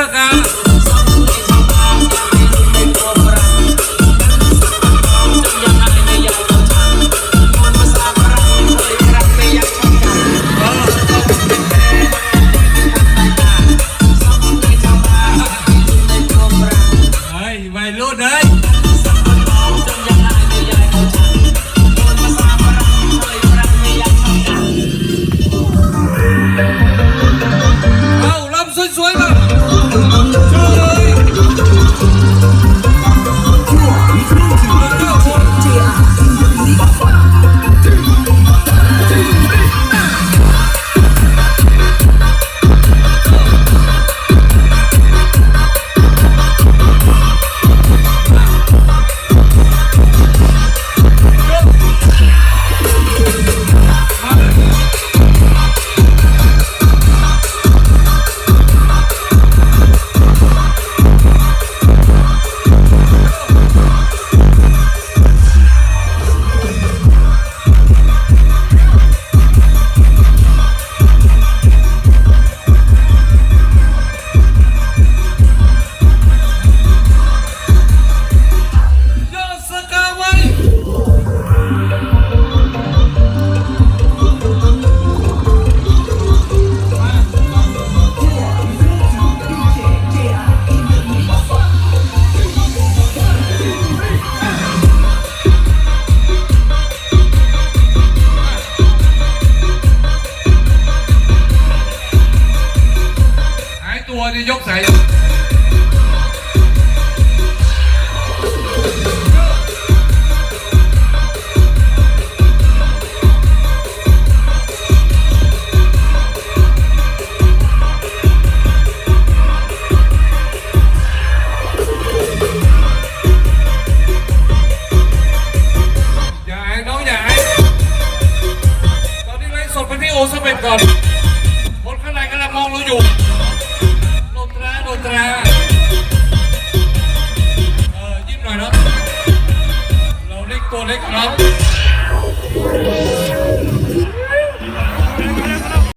Saka. ตัวเนี่ยยกสายอย่าไอ้นอย่าไอ้ตอนนี้ไลฟ์สดไปที่โอสเปนก่อน คนข้างในกำลังมองเราอยู่ เลยครับ